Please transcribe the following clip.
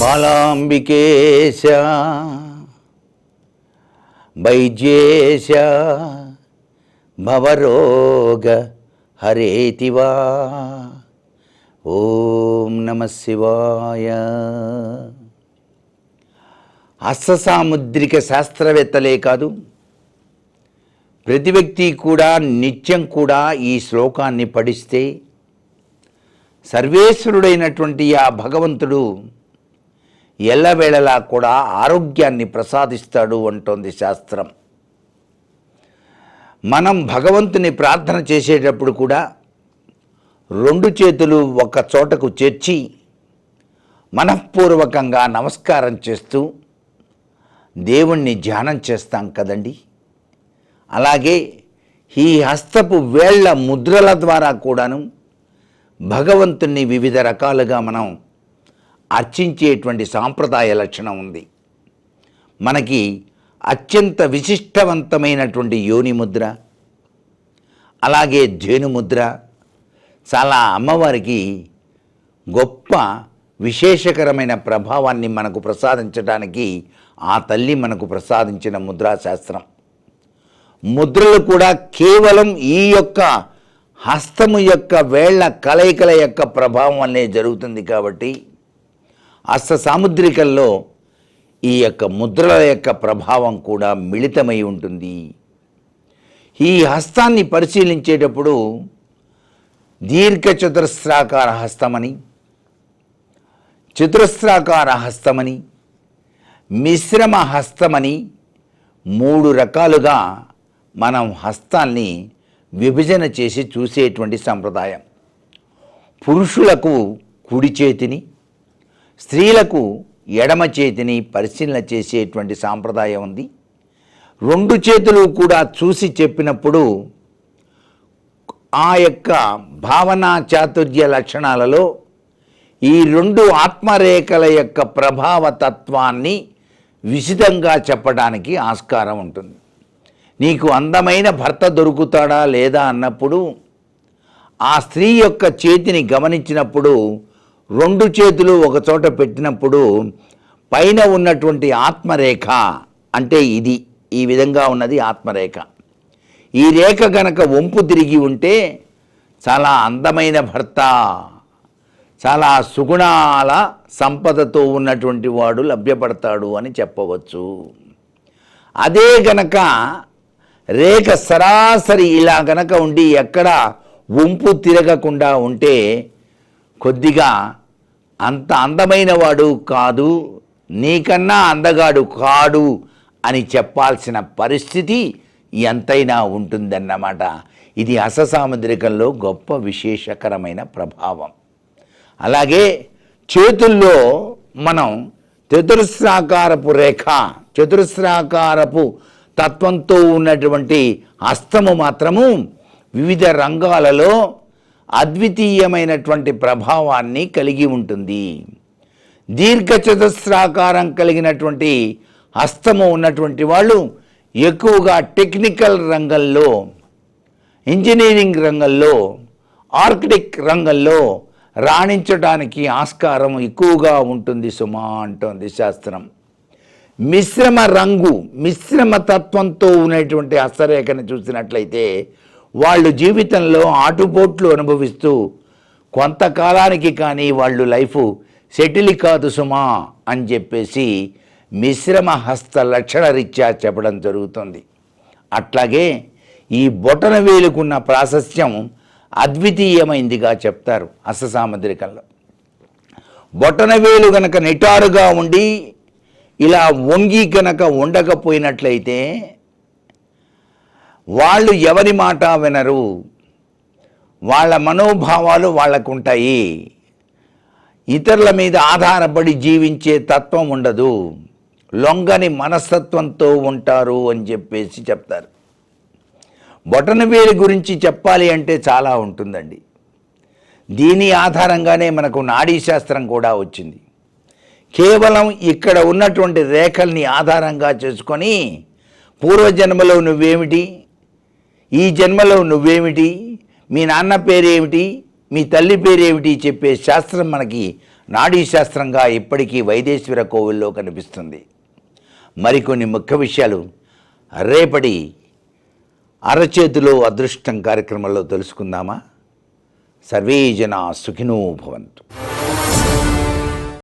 బాలాంబికేశ వైద్యేశ భవరోగ హరేతివా ఓం నమ శివాయ. అస్తసాముద్రిక శాస్త్రవేత్తలే కాదు ప్రతి వ్యక్తి కూడా నిత్యం కూడా ఈ శ్లోకాన్ని పఠిస్తే సర్వేశ్వరుడైనటువంటి ఆ భగవంతుడు ఎల్లవేళలా కూడా ఆరోగ్యాన్ని ప్రసాదిస్తాడు అంటోంది శాస్త్రం. మనం భగవంతుని ప్రార్థన చేసేటప్పుడు కూడా రెండు చేతులు ఒక చోటకు చేర్చి మనఃపూర్వకంగా నమస్కారం చేస్తూ దేవుణ్ణి ధ్యానం చేస్తాం కదండి. అలాగే ఈ హస్తపు వేళ్ళ ముద్రల ద్వారా కూడాను భగవంతుణ్ణి వివిధ రకాలుగా మనం అర్చించేటువంటి సాంప్రదాయ లక్షణం ఉంది. మనకి అత్యంత విశిష్టవంతమైనటువంటి యోని ముద్ర అలాగే ధేను ముద్ర చాలా అమ్మవారికి గొప్ప విశేషకరమైన ప్రభావాన్ని మనకు ప్రసాదించడానికి ఆ తల్లి మనకు ప్రసాదించిన ముద్రాశాస్త్రం. ముద్రలు కూడా కేవలం ఈ యొక్క హస్తము యొక్క వేళ్ళ కలయికల యొక్క ప్రభావం అనే జరుగుతుంది కాబట్టి హస్త సాముద్రికల్లో ఈ యొక్క ముద్రల యొక్క ప్రభావం కూడా మిళితమై ఉంటుంది. ఈ హస్తాన్ని పరిశీలించేటప్పుడు దీర్ఘ చతురస్రాకార హస్తమని చతురస్రాకార హస్తమని మిశ్రమ హస్తమని మూడు రకాలుగా మనం హస్తాన్ని విభజన చేసి చూసేటువంటి సంప్రదాయం. పురుషులకు కుడి చేతిని స్త్రీలకు ఎడమ చేతిని పరిశీలన చేసేటువంటి సాంప్రదాయం ఉంది. రెండు చేతులు కూడా చూసి చెప్పినప్పుడు ఆ యొక్క భావనా చాతుర్య లక్షణాలలో ఈ రెండు ఆత్మరేఖల యొక్క ప్రభావ తత్వాన్ని విశితంగా చెప్పడానికి ఆస్కారం ఉంటుంది. నీకు అందమైన భర్త దొరుకుతాడా లేదా అన్నప్పుడు ఆ స్త్రీ యొక్క చేతిని గమనించినప్పుడు రెండు చేతులు ఒక చోట పెట్టినప్పుడు పైన ఉన్నటువంటి ఆత్మరేఖ అంటే ఇది ఈ విధంగా ఉన్నది ఆత్మరేఖ. ఈ రేఖ గనక వంపు తిరిగి ఉంటే చాలా అందమైన భర్త చాలా సుగుణాల సంపదతో ఉన్నటువంటి వాడు లభ్యపడతాడు అని చెప్పవచ్చు. అదే గనక రేఖ సరాసరి ఇలా గనక ఉండి ఎక్కడ వంపు తిరగకుండా ఉంటే కొద్దిగా అంత అందమైన వాడు కాదు నీకన్నా అందగాడు కాడు అని చెప్పాల్సిన పరిస్థితి ఎంతైనా ఉంటుందన్నమాట. ఇది అససాముద్రికంలో గొప్ప విశేషకరమైన ప్రభావం. అలాగే చేతుల్లో మనం చతురస్రాకారపు రేఖ చతురస్రాకారపు తత్వంతో ఉన్నటువంటి హస్తము మాత్రము వివిధ రంగాలలో అద్వితీయమైనటువంటి ప్రభావాన్ని కలిగి ఉంటుంది. దీర్ఘచతుస్రాకారం కలిగినటువంటి హస్తము ఉన్నటువంటి వాళ్ళు ఎక్కువగా టెక్నికల్ రంగంలో ఇంజనీరింగ్ రంగంలో ఆర్కిటెక్ రంగంలో రాణించడానికి ఆస్కారం ఎక్కువగా ఉంటుంది సుమా అంటోంది శాస్త్రం. మిశ్రమ రంగు మిశ్రమ తత్వంతో ఉన్నటువంటి హస్తరేఖను చూసినట్లయితే వాళ్ళు జీవితంలో ఆటుపోట్లు అనుభవిస్తూ కొంతకాలానికి కానీ వాళ్ళు లైఫ్ సెటిల్ కాదు సుమా అని చెప్పేసి మిశ్రమ హస్త లక్షణ రీత్యా చెప్పడం జరుగుతుంది. అట్లాగే ఈ బొటన వేలుకున్న ప్రాశస్త్యం అద్వితీయమైందిగా చెప్తారు హస్త బొటన బొటనవేలు గనక నిటారుగా ఉండి ఇలా వంగి గనక ఉండకపోయినట్లయితే వాళ్ళు ఎవరి మాట వినరు. వాళ్ళ మనోభావాలు వాళ్ళకు ఉంటాయి ఇతరుల మీద ఆధారపడి జీవించే తత్వం ఉండదు. లొంగని మనస్తత్వంతో ఉంటారు అని చెప్పేసి చెప్తారు. బొటనవేలు గురించి చెప్పాలి అంటే చాలా ఉంటుందండి. దీని ఆధారంగానే మనకు నాడీ శాస్త్రం కూడా వచ్చింది. కేవలం ఇక్కడ ఉన్నటువంటి రేఖల్ని ఆధారంగా చేసుకొని పూర్వజన్మలో నువ్వేమిటి? ఈ జన్మలో నువ్వేమిటి? మీ నాన్న పేరేమిటి? మీ తల్లి పేరేమిటి? చెప్పే శాస్త్రం మనకి నాడీ శాస్త్రంగా ఇప్పటికీ వైదేశ్వర కోవిల్లో కనిపిస్తుంది. మరికొన్ని ముఖ్య విషయాలు రేపటి అరచేతిలో అదృష్టం కార్యక్రమంలో తెలుసుకుందామా? సర్వే జన సుఖినో భవంతు.